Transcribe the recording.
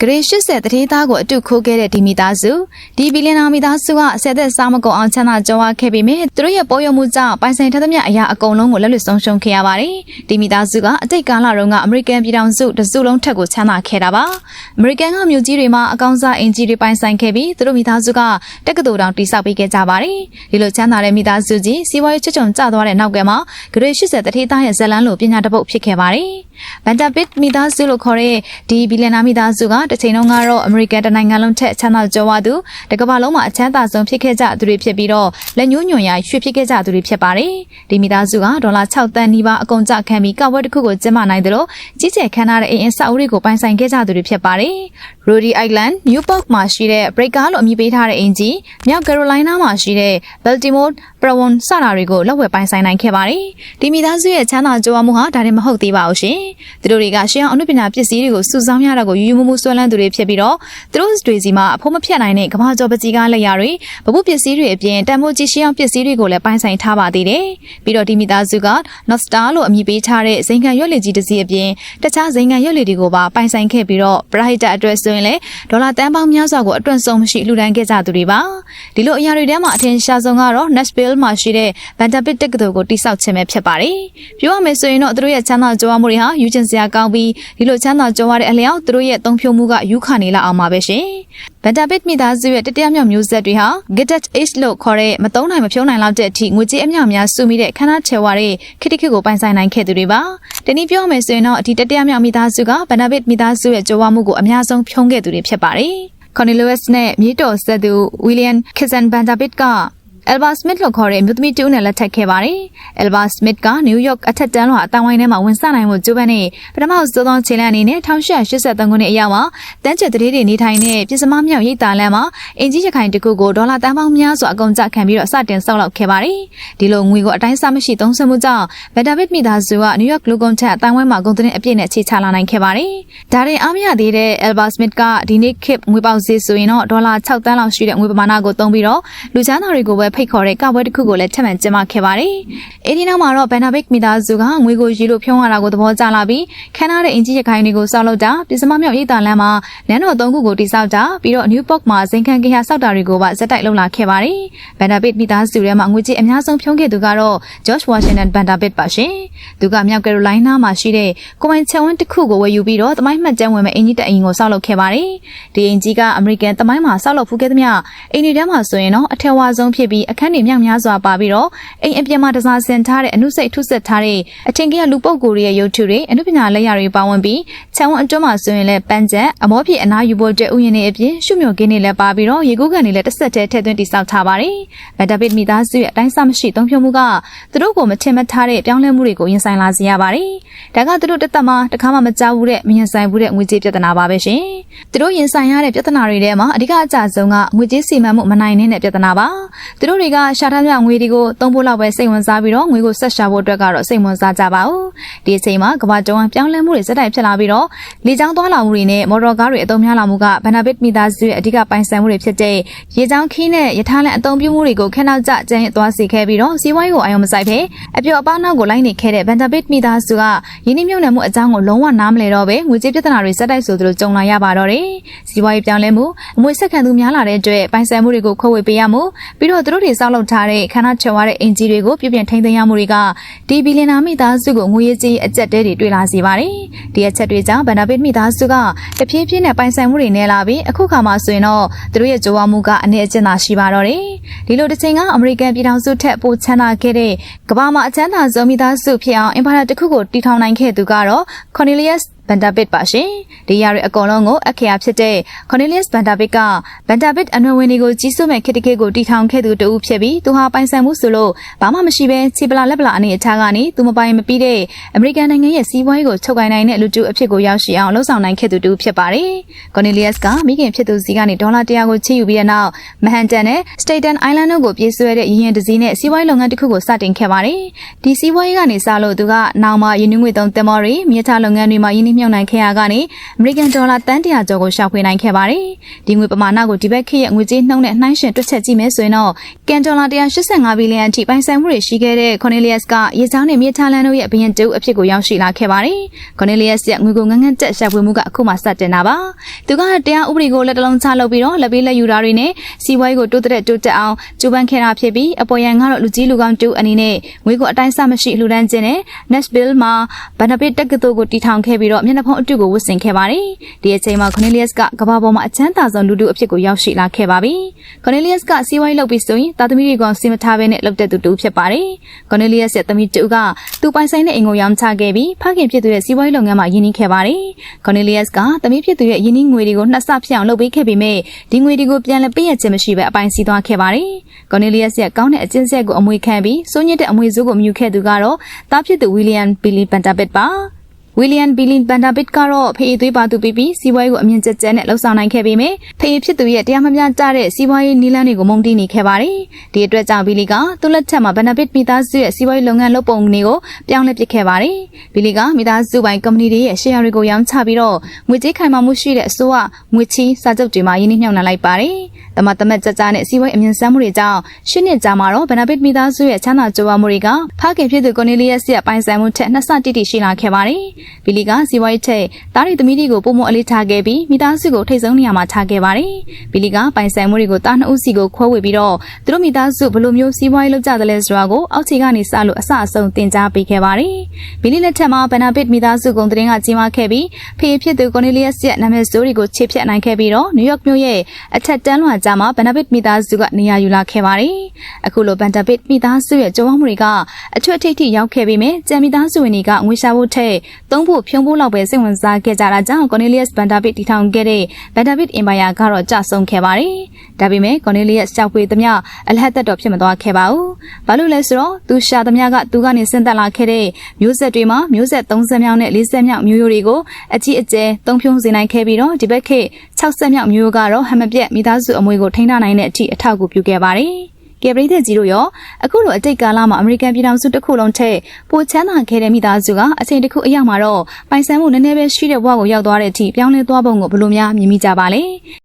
ဂရေ80တတိသားကိုအတုခိုးခဲ့တဲ့ဒီမိသားစုဒီဘီလီယံနာမိသားစုကဆယ်သက်စားမကုန်အောင်ချမ်းသာကြွားခဲ့ပေမဲ့သူတို့ရဲ့ပေါ်ရမှုကြောင့်ပိုင်ဆိုင်ထက်သမျှအရာအကုန်လုံးကိုလက်လွတ်ဆုံးရှုံးခဲ့ရပါတယ်ဒီမိသားစုကအတိတ်ကာလတုန်းကအမေရိကန်ပြည်ထောင်စုတစုလုံးထက်ကိုချမ်းသာခဲ့တာပါအမေရိကန်ကမြို့ကြီးတွေမှာအကောင်းစားအင်ဂျီတွေပိုင်ဆိုင်ခဲ့ပြီးသူတို့မိသားစုကတက္ကသိုလ်တောင်တိစောက်ပေးခဲ့ကြပါတယ်ဒီလိုချမ်းသာတဲ့မိသားစုကြီးစီးပွားရေးချွတ်ချုံကျသွားတဲ့နောက်ကမှာဂရေ80တတိသားရဲ့ဇလန်းလိုပညာတပုတ်ဖြစ်ခဲ့ပါတယ်ဘန်တာပစ်မိသားစုလို့ခေါ်တဲ့ဒီဘီလီယံနာမိသားစုကတစ်ချိန်လုံးကတော့အမေရိကန်တနိုင်ငံလုံးထက်ချမ်းသာကြွားဝသူတကမ္ဘာလုံးမှာအချမ်းသာဆုံးဖြစ်ခဲ့ကြသူတွေဖြစ်ပြီးတော့လက်ညှိုးညွန်ရရွှေဖြစ်ခဲ့ကြသူတွေဖြစ်ပါတယ်။ဒီမိသားစုကဒေါ်လာ6တန်းနီးပါးအကုန်ကြခံပြီးကဝက်တစ်ခုကိုကျင်းပနိုင်တယ်လို့ကြီးကျယ်ခမ်းနားတဲ့အိမ်အဆောက်အဦတွေကိုပိုင်ဆိုင်ခဲ့ကြသူတွေဖြစ်ပါတယ်။ Rhode Island, Newport မှာရှိတဲ့ Breaker လို့အမည်ပေးထားတဲ့အင်ဂျီမြောက် Carolina မှာရှိတဲ့ Baltimore Prawon စတာတွေကိုလက်ဝယ်ပိုင်ဆိုင်နိုင်ခဲ့ပါတယ်။ဒီမိသားစုရဲ့ချမ်းသာကြွားမှုဟာဒါနဲ့မဟုတ်သေးပါဘူးရှင်။သူတို့တွေကရှေးအောင်အနုပညာပစ္စည်းတွေကိုစုဆောင်းရတာကိုယူယူမမှုဆွဲလန်းသူတွေဖြစ်ပြီးတော့သူတို့တွေစီမှာအဖို့မဖြတ်နိုင်တဲ့ကမ္ဘာကျော်ပကြီးကားလက်ရာတွေဗပုပစ္စည်းတွေအပြင်တန်ဖိုးကြီးရှေးအောင်ပစ္စည်းတွေကိုလည်းပိုင်ဆိုင်ထားပါသေးတယ်။ပြီးတော့ဒီမိသားစုက Nostar လို့အမည်ပေးထားတဲ့ဇိမ်ခံရွက်လီကြီးတစ်စီးအပြင်တခြားဇိမ်ခံရွက်လီတွေကိုပါပိုင်ဆိုင်ခဲ့ပြီးတော့ Bright အတွက်ဆိုရင်လည်းဒေါ်လာတန်ပေါင်းများစွာကိုအတွန့်ဆုံးမရှိလှူဒန်းခဲ့ကြသူတွေပါ။ဒီလိုအရာတွေထဲမှာအထင်ရှားဆုံးကတော့ Nashville မှာရှိတဲ့ Vanderbilt တက္ကသိုလ်ကိုတိစောက်ခြင်းပဲဖြစ်ပါတယ်။ပြောရမယ်ဆိုရင်တော့သူတို့ရဲ့ချမ်းသာကြွားမှုတွေဟာယူကျင်စရာကောင်းပြီးဒီလိုချမ်းသာကြွားတဲ့အလျောက်သူတို့ရဲ့သုံးဖြိုးမှုကယူခနေလာအောင်ပါပဲရှင်။ Vanderbilt မိသားစုရဲ့တတိယမြောက်မျိုးဆက်တွေဟာ Gilded Age လို့ခေါ်တဲ့မသုံးနိုင်မဖြုံးနိုင်လောက်တဲ့အထိငွေကြေးအမြောက်များစုမိတဲ့ခန္ဓာချယ်ဝါတဲ့ခိတိခိကိုပိုင်ဆိုင်နိုင်ခဲ့သူတွေပါ။တနည်းပြောမယ်ဆိုရင်တော့ဒီတတိယမြောက်မိသားစုက Vanderbilt မိသားစုရဲ့ကြွားမှုကိုအများဆုံးဖြုံးခဲ့သူတွေဖြစ်ပါတယ်။ Cornelius နဲ့မြေတော်ဆက်သူ William Kizan Vanderbilt က Elba Smith လို့ခေါ်တဲ့အမျိုးသမီးတူနဲ့လက်ထပ်ခဲ့ပါတယ်။ Elba Smith က New York အထက်တန်းလွှာအတန်းဝိုင်းထဲမှာဝင်ဆနိုင်မှုကြိုးပမ်းနေပထမဆုံးသောခြေလှမ်းအနေနဲ့1883ခုနှစ်အရောက်မှာတန်းချက်တရေတွေနေထိုင်တဲ့ပြည်စမမြောက်ရိပ်သာလမ်းမှာအင်ကြီးရခိုင်တကူကိုဒေါ်လာတန်းပေါင်းများစွာအကုန်ကျခံပြီးတော့စတင်ဆောက်လုပ်ခဲ့ပါတယ်။ဒီလိုငွေကိုအတိုင်းစားမရှိသုံးစွဲမှုကြောင့် Vanderbilt မိသားစုက New York လူကုန်ထက်အတန်းဝိုင်းမှာကုန်တဲ့အပြည့်နဲ့ခြေချလာနိုင်ခဲ့ပါတယ်။ဒါရင်အားမရသေးတဲ့ Elba Smith ကဒီနေ့ခေတ်ငွေပေါက်ဈေးဆိုရင်တော့ဒေါ်လာ6တန်းလောက်ရှိတဲ့ငွေပမာဏကိုသုံးပြီးတော့လူချမ်းသာတွေကိုပဲဖိတ်ခေါ်တဲ့ကပွဲတစ်ခုကိုလည်းထပ်မံကျင်းပခဲ့ပါတယ်။အဲဒီနောက်မှာတော့ Benedict မိသားစုကငွေကိုရီလို့ဖြုံးရတာကိုသဘောကျလာပြီးခန်းထားတဲ့အင်ဂျီရခိုင်တွေကိုစောက်လုပ်တာပြည်စမမြောက်ရိပ်သာလမ်းမှာနန်းတော်သုံးခုကိုတိစောက်တာပြီးတော့ Newport မှာဇင်ခံကိဟစောက်တာတွေကိုပါဇက်တိုက်လုပ်လာခဲ့ပါတယ်။ Benedict မိသားစုထဲမှာငွေကြေးအများဆုံးဖြုံးခဲ့သူကတော့ George Washington Vanderbilt ပါရှင်။သူကမြောက်ကယ်ရိုလိုင်းနားမှာရှိတဲ့ကိုမိုင်ချက်ဝန်းတစ်ခုကိုဝယ်ယူပြီးတော့တမိုင်းမှတ်ကျန်းဝင်မဲ့အင်ဂျီတအင်ကိုစောက်လုပ်ခဲ့ပါတယ်။ဒီအင်ဂျီကအမေရိကန်တမိုင်းမှာစောက်လုပ်ဖူးခဲ့သမျှအင်ဂျီထဲမှာဆိုရင်တော့အထက်ဝါဆုံးဖြစ်ပြီးအခန်းတွေမြောက်များစွာပါပြီးတော့အိမ်အပြင်မှာတစားဆင်ထားတဲ့အနုစိတ်ထုဆက်ထားတဲ့အထင်ကြီးလူပုတ်ကိုတွေရဲ့ရုပ်ထုတွေအနုပညာလက်ရာတွေပါဝင်ပြီးခြံဝန်းအတွင်းမှာဆိုရင်လည်းပန်းချက်အမောဖြစ်အနာယူဖို့တဲ့ဥယျာဉ်တွေအပြင်ရှုမြုပ်ကင်းတွေလည်းပါပြီးတော့ရေကူးကန်တွေလည်းတစ်ဆက်တည်းထည့်သွင်းတိစောက်ထားပါတယ်။ဗက်ဒဗစ်မိသားစုရဲ့အတိုင်းစမရှိသုံးဖြုံမှုကသူတို့ကိုမထင်မှတ်ထားတဲ့ပြောင်းလဲမှုတွေကိုရင်ဆိုင်လာစေရပါတယ်။ဒါကသူတို့တသက်မှတစ်ခါမှမကြောက်ဘူးတဲ့မရင်ဆိုင်ဘူးတဲ့ငွေကြေးပြဿနာပါပဲရှင်။သူတို့ရင်ဆိုင်ရတဲ့ပြဿနာတွေထဲမှာအဓိကအကျဆုံးကငွေကြေးစီမံမှုမနိုင်တဲ့ပြဿနာပါ။သူတို့တွေကရှာထားမြငွေတွေကိုသုံးဖို့လောက်ပဲစိတ်ဝင်စားပြီးတော့ငွေကိုဆက်ရှာဖို့အတွက်ကတော့စိတ်ဝင်စားကြပါဘူးဒီအချိန်မှာကမ္ဘာတုံးပြောင်းလဲမှုတွေစက်တိုက်ဖြစ်လာပြီးတော့လေကြောင်းသွားလာမှုတွေနဲ့မော်တော်ကားတွေအသုံးများလာမှုကဘန်နာဘစ်မိသားစုရဲ့အဓိကပိုင်ဆိုင်မှုတွေဖြစ်တဲ့ရေကြောင်းခီးနဲ့ရထားလမ်းအသုံးပြုမှုတွေကိုခက်နောက်ကျကျန်းသွားစေခဲ့ပြီးတော့စီးပွားရေးကိုအယုံမဆိုင်ပဲအပြောအပားနောက်ကိုလိုက်နေခဲ့တဲ့ဘန်နာဘစ်မိသားစုကယင်းနှမြုပ်နှံမှုအကြောင်းကိုလုံးဝနားမလည်တော့ပဲငွေကြေးပြဿနာတွေစက်တိုက်ဆိုသလိုကြုံလာရပါတော့တယ်စီးပွားရေးပြောင်းလဲမှုအမွေဆက်ခံသူများလာတဲ့အတွက်ပိုင်ဆိုင်မှုတွေကိုခွဲဝေပေးရမှုပြီးတော့သူတို့တွေစောက်လုပ်ထားတဲ့ခန္ဓာချော်ရတဲ့အင်ဂျီတွေကိုပြုပြင်ထိန်းသိမ်းရမှုတွေကဒီဘီလီယံနာမိသားစုကိုငွေကြေးအကျက်တဲတွေတွေ့လာစေပါတယ်။ဒီအချက်တွေကြောင့်ဗန္ဒာပစ်မိသားစုကတဖြည်းဖြည်းနဲ့ပိုင်ဆိုင်မှုတွေနဲ့လာပြီးအခုခါမှဆိုရင်တော့သူတို့ရဲ့ကြိုးဝမှုကအနည်းအကျဉ်းသာရှိပါတော့တယ်။ဒီလိုတစ်ချိန်ကအမေရိကန်ပြည်ထောင်စုထက်ပိုချမ်းသာခဲ့တဲ့ကမ္ဘာမှာအချမ်းသာဆုံးမိသားစုဖြစ်အောင်အင်ပါယာတစ်ခုကိုတည်ထောင်နိုင်ခဲ့သူကတော့ Cornelius ဘန်တာဘစ်ပါရှင်ဒီရတွေအကုန်လုံးကိုအခရာဖြစ်တဲ့ Cornelius ဘန်တာဘစ်ကဘန်တာဘစ်အနွယ်ဝင်တွေကိုကြီးစိုးမဲ့ခေတ္တခေတ်ကိုတီထောင်ခဲ့သူတူဖြစ်ပြီးသူဟာပိုင်ဆိုင်မှုဆိုလို့ဘာမှမရှိဘဲခြေပလာလက်ပလာအနေအထားကနေသူမပိုင်မပြီးတဲ့အမေရိကန်နိုင်ငံရဲ့စီးပွားရေးကိုချုပ်ကိုင်နိုင်တဲ့လူတူအဖြစ်ကိုရောက်ရှိအောင်လှုံ့ဆော်နိုင်ခဲ့သူတူဖြစ်ပါတယ် Cornelius ကမိခင်ဖြစ်သူစီကနေဒေါ်လာ100ကိုချေယူပြီးတဲ့နောက်မဟန်တန်နဲ့ Staten Island တို့ကိုပြေးဆွဲတဲ့ရရင်တစည်းနဲ့စီးပွားရေးလုပ်ငန်းတစ်ခုကိုစတင်ခဲ့ပါတယ်ဒီစီးပွားရေးကနေစလို့သူကနောက်မှရင်းနှီးငွေသုံးတင်မော်တွေမြေထားလုပ်ငန်းတွေမှာရင်းနှီးမြှုပ်နှံခဲ့ရကနေအအမေရိကန်ဒေါ်လာတန်တရာကျော်ကိုရှာဖွေနိုင်ခဲ့ပါတယ်။ဒီငွေပမာဏကိုဒီဘက်ခေတ်ရဲ့ငွေကြေးနှုန်းနဲ့နှိုင်းယှဉ်တွက်ချက်ကြည့်မယ်ဆိုရင်တော့ကန်ဒေါ်လာ185ဘီလီယံအထိပိုင်ဆိုင်မှုတွေရှိခဲ့တဲ့ Cornelius ကရေချောင်းနဲ့မြေထားလန်တို့ရဲ့ဘရင်တူအဖြစ်ကိုရောက်ရှိလာခဲ့ပါတယ်။ Cornelius ရဲ့ငွေကိုငန်းငန်းတက်ရှာဖွေမှုကအခုမှစတင်တာပါ။သူကတရားဥပဒေကိုလက်တလုံးချလုပ်ပြီးတော့လက်ပေးလက်ယူတာတွေနဲ့စီးပွားရေးကိုတိုးတက်တိုးတက်အောင်ကြိုးပမ်းခဲ့တာဖြစ်ပြီးအပေါ်ယံကတော့လူကြီးလူကောင်းတူအနေနဲ့ငွေကိုအတိုင်းစမရှိလှူဒန်းခြင်းနဲ့ Nashville မှာ Barnabas တက္ကသိုလ်ကိုတည်ထောင်ခဲ့ပြီးတော့မျက်နှာဖုံးအတုကိုဝတ်ဆင်ခဲ့ပါတယ်။ဒီအချိန်မှာ Cornelius ကကမ္ဘာပေါ်မှာအချမ်းသာဆုံးလူတူအဖြစ်ကိုရောက်ရှိလာခဲ့ပါပြီ။ Cornelius ကစီးပွားရေးလုပ်ပြီးဆိုရင်သားသမီးတွေကိုစီမထားဘဲနဲ့လုပ်တဲ့သူတူဖြစ်ပါတယ်။ Cornelius ရဲ့သမီးတူကသူပိုင်ဆိုင်တဲ့အိမ်ကိုရောင်းချခဲ့ပြီးဖခင်ဖြစ်သူရဲ့စီးပွားရေးလုပ်ငန်းမှာယင်းနှိခဲ့ပါတယ်။ Cornelius ကသမီးဖြစ်သူရဲ့ယင်းနှိငွေတွေကိုနှစ်ဆဖြစ်အောင်လုပ်ပေးခဲ့ပေမဲ့ဒီငွေတွေကိုပြန်လည်ပေးရခြင်းမရှိဘဲအပိုင်စီးသွားခဲ့ပါတယ်။ Cornelius ရဲ့ကောင်းတဲ့အကျင့်ဆက်ကိုအမွေခံပြီးစိုးညစ်တဲ့အမွေစိုးကိုမြူခဲ့သူကတော့တားဖြစ်သူ William Billy Vanderbilt ပါ။ ဝီလီယံဘီလင်ဘန်ဒါဘစ်ကတော့ဖေးသွေးပါသူပြီးပြီးစီးပွားရေးကိုအမြင့်ကျက်ကျက်နဲ့လှုပ်ဆောင်နိုင်ခဲ့ပေမယ့်ဖေးဖြစ်သူရဲ့တရားမမျှတတဲ့စီးပွားရေးနီလန်းတွေကိုမုံတီးနေခဲ့ပါတယ်။ဒီအတွက်ကြောင့်ဘီလီကသူ့လက်ထက်မှာဘန်ဒါဘစ်မိသားစုရဲ့စီးပွားရေးလုပ်ငန်းလုပ်ပုံတွေကိုပြောင်းလဲပစ်ခဲ့ပါတယ်။ဘီလီကမိသားစုပိုင်ကုမ္ပဏီတွေရဲ့ရှယ်ယာတွေကိုရောင်းချပြီးတော့ငွေကြေးခိုင်မာမှုရှိတဲ့အစိုးရငွေချီးစာချုပ်တွေမှာရင်းနှီးမြှုပ်နှံလိုက်ပါတယ်။ တမတမက်ကြကြနဲ့စီးပွားရေးအမြင့်ဆန်းမှုတွေကြောင့်ရှစ်နှစ်ကြာမှာတော့ဘန်ဒါဘစ်မိသားစုရဲ့ချမ်းသာကြွယ်ဝမှုတွေကဖခင်ဖြစ်သူကိုနီလီယပ်စ်ရဲ့ပိုင်ဆိုင်မှုထက်နှစ်ဆတိတိရှိလာခဲ့ပါတယ်။ဘီလီကစီးပွားရေးထက်တားရီသမီးတွေကိုပုံမအလေးထားခဲ့ပြီးမိသားစုကိုထိတ်ဆုံးနေရာမှာထားခဲ့ပါတယ်။ဘီလီကပိုင်ဆိုင်မှုတွေကိုတားနှစ်ဦးစီကိုခွဲဝေပြီးတော့သူတို့မိသားစုဘယ်လိုမျိုးစီးပွားရေးလုပ်ကြသလဲဆိုတာကိုအောက်ခြေကနေစလို့အဆအဆုံးသင်ကြားပေးခဲ့ပါတယ်။ဘီလီလက်ထက်မှာဘန်နာဘစ်မိသားစုကုန်သတင်းကကြီးမားခဲ့ပြီးဖေဖြစ်သူကိုနီလီယပ်စ်ရဲ့နာမည်ဆိုးတွေကိုချေဖြတ်နိုင်ခဲ့ပြီးတော့နယူးယောက်မြို့ရဲ့အထက်တန်းလွှာကြားမှာဘန်နာဘစ်မိသားစုကနေရာယူလာခဲ့ပါတယ်။အခုလိုဘန်နာဘစ်မိသားစုရဲ့ကြုံဝမှုတွေကအထွတ်ထိပ်ထိရောက်ခဲ့ပြီးမြဲကျန်မိသားစုဝင်တွေကငွေရှာဖို့ထက်သုံးဖို့ဖြုံဖို့လောက်ပဲစိတ်ဝင်စားခဲ့ကြတာကြောင့် Cornelius Vanderbilt တည်ထောင်ခဲ့တဲ့ Vanderbilt Empire ကတော့ကျဆုံးခဲ့ပါတယ်။ဒါပေမဲ့ Cornelius ရှောက်ပွေသမျှအလဟတ်သက်တော့ဖြစ်မသွားခဲ့ပါဘူး။ဘာလို့လဲဆိုတော့သူရှာသမျှကသူကနေဆင်းသက်လာခဲ့တဲ့မျိုးဆက်တွေမှာမျိုးဆက်30မြောက်နဲ့40မြောက်မျိုးရိုးတွေကိုအကြီးအကျယ်သုံးဖြုံးစေနိုင်ခဲ့ပြီးတော့ဒီဘက်ခေတ်60မြောက်မျိုးရိုးကတော့ဟမပြက်မိသားစုအမွေကိုထိန်းထားနိုင်တဲ့အထိအထောက်အကူပြုခဲ့ပါတယ်။ကဲပရိသတ်ကြီးတို့ရောအခုလိုအတိတ်ကာလမှာအမေရိကန်ပြည်ထောင်စုတစ်ခုလုံးထက်ပိုချမ်းသာခဲ့တဲ့မိသားစုကအချိန်တစ်ခုအရောက်မှာတော့ပိုင်ဆိုင်မှုနည်းနည်းပဲရှိတဲ့ဘဝကိုရောက်သွားတဲ့အထိပြောင်းလဲသွားပုံကိုဘယ်လိုများမြင်မိကြပါလဲ